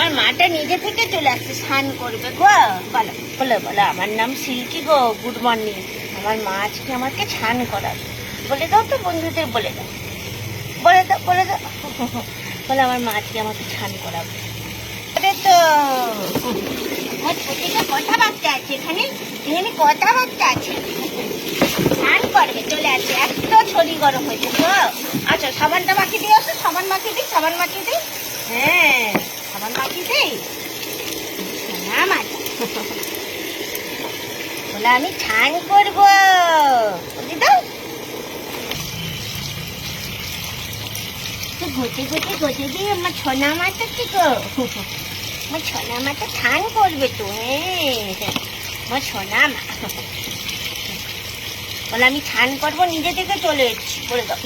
আমার মাটা নিজে থেকে চলে আসছে, স্নান করবে। গো, বলো বলো বলো, আমার নাম সিল্কি গো গুড মর্নিং আমার মা আজকে আমাকে স্নান করাবে। বলে দাও তো বন্ধুদের, বলে দাও। বলে দাও বলে দাও। বলে আমার মা আজকে আমাকে স্নান করাবে। তো আমার প্রতিটা কথাবার্তা আছে এখানে এখানে কথাবার্তা আছে। স্নান করবে, চলে আসছে এত ছড়ি গরম হয়েছে তো আচ্ছা সাবানটা মাখিয়ে দিয়ে আসো, সাবান মাখিয়ে দিই, সাবান মাখিয়ে দিই। হ্যাঁ সাবান মাখিয়ে দিই না মাথা আমি ছান করব। ঘটে ঘটে ঘটে দিয়ে আমার ছনা মাথা কি গো? আমার ছনা মাথা ছান করবে তো আমার সোনা মা বলে আমি ছান করব, নিজে থেকে চলে এসেছি। বলে দাও।